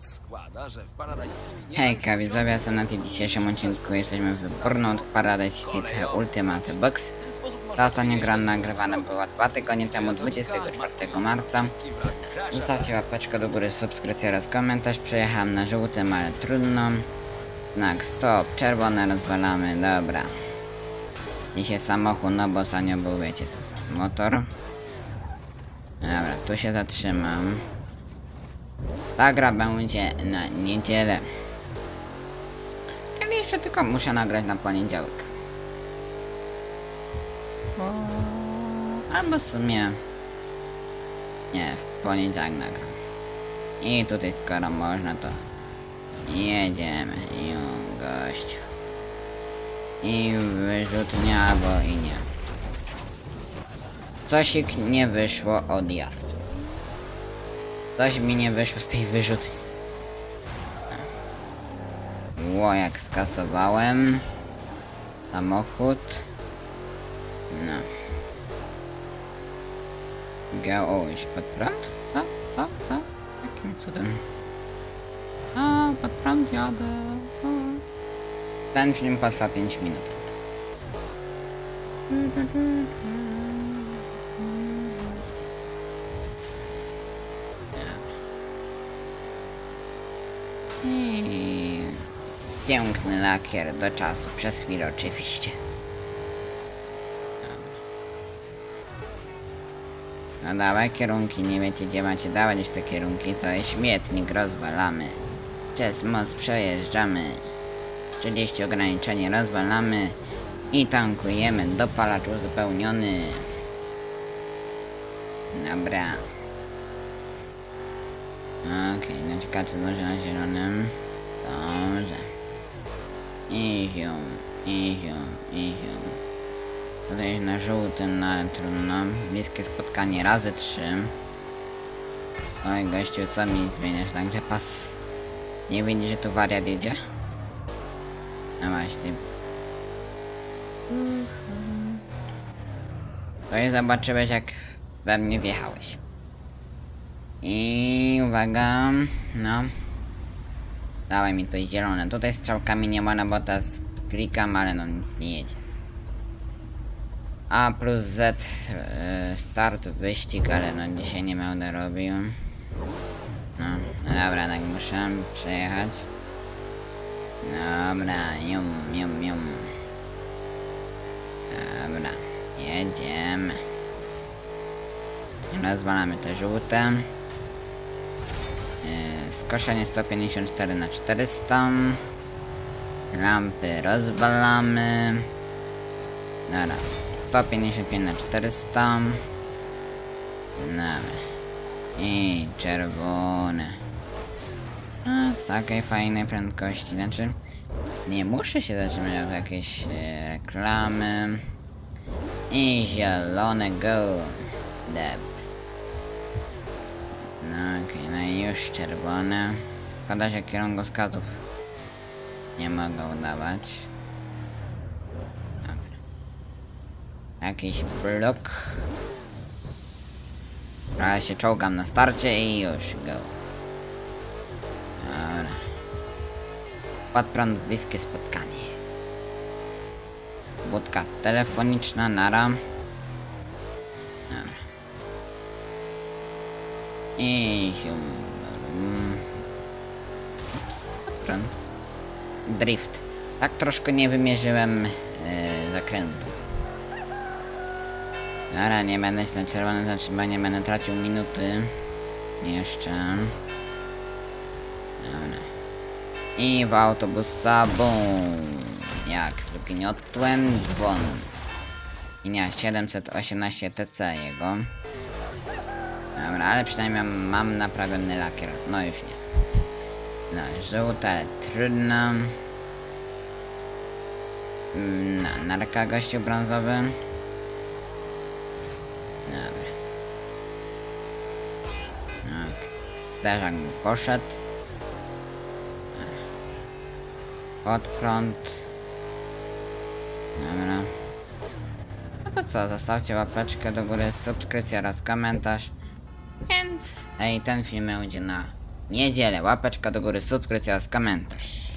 Więc składa, że w Paradise City nie Hejka widzowie, co na tym dzisiejszym odcinku jesteśmy w Burnout Paradise City Ultimate Box. Ta ostatnia gra nagrywana była dwa tygodnie temu, 24 marca. Zostawcie łapeczkę do góry, subskrypcję oraz komentarz. Przejechałem na żółtym, ale trudno. Znak stop, czerwone rozwalamy, dobra. Dzisiaj samochód, no bo ostatnio był, wiecie co, jest motor. Dobra, tu się zatrzymam. Ta gra będzie na niedzielę. Czyli jeszcze tylko muszę nagrać na poniedziałek. Bo... Albo w sumie... Nie, w poniedziałek nagram. I tutaj skoro można to... Jedziemy, ją gościu. I wyrzutnia albo i nie. Cosik nie wyszło odjazd. Coś mi nie wyszło z tej wyrzutni. Ło, jak skasowałem. Samochód. No. Iść pod prąd? Co? Co? Co? Jakim cudem? A, pod prąd jadę. O. Ten film potrwa 5 minut. I piękny lakier do czasu, przez chwilę oczywiście. No dawaj kierunki, nie wiecie gdzie macie dawać te kierunki, co jest śmietnik, rozwalamy. Przez most przejeżdżamy. 30 ograniczenie rozwalamy. I tankujemy, dopalacz uzupełniony. Dobra. Okej, no ciekawe zdążę na zielonym. Dobrze. I ziom, i ziom, i ziom. Tutaj na żółtym, ale trudno. Bliskie spotkanie razy trzy. Oj gościu, co mi zmieniasz nagle pas? Nie widzisz, że tu wariat jedzie? No właśnie. To i zobaczyłeś jak we mnie wjechałeś. I uwaga, no. Dawaj mi to zielone. Tutaj strzałkami nie ma, no bo teraz klikam, ale no nic nie jedzie. A plus Z e, start wyścig, ale no dzisiaj nie będę robił. No, dobra, tak muszę przejechać. Dobra, jum, jum, jum. Dobra, jedziemy. Rozwalamy te żółte. Skoszenie 154 na 400. Lampy rozwalamy. Dobra, 155 na 400. Dobra. I czerwone. A, z takiej fajnej prędkości. Znaczy, nie muszę się zatrzymać od jakiejś e, reklamy. I zielone go. Deb. No okej, no i już czerwone. Szkoda, że kierunkowskazów nie mogę udawać. Dobra. Jakiś blok. Trochę się czołgam na starcie i już go. Dobra. Pod prąd bliskie spotkanie. Budka telefoniczna, nara. Dobra. I pod prąd. Drift. Tak troszkę nie wymierzyłem e, zakrętu. Dobra, nie będę się na czerwonym zatrzymanie, będę tracił minuty. Jeszcze. Dobra. I w autobusa bum. Jak zgniotłem dzwon. Linia 718 TC jego. Dobra, ale przynajmniej mam, naprawiony lakier. No już nie. No, żółte, ale trudno. Mm, Na, narka gościu brązowy. Dobra. Ok. Zderzak mu poszedł. Pod prąd. Dobra. No to co, zostawcie łapeczkę do góry, subskrypcję oraz komentarz. Więc, ej, ten film będzie na niedzielę. Łapeczka do góry, subskrypcja z komentarz.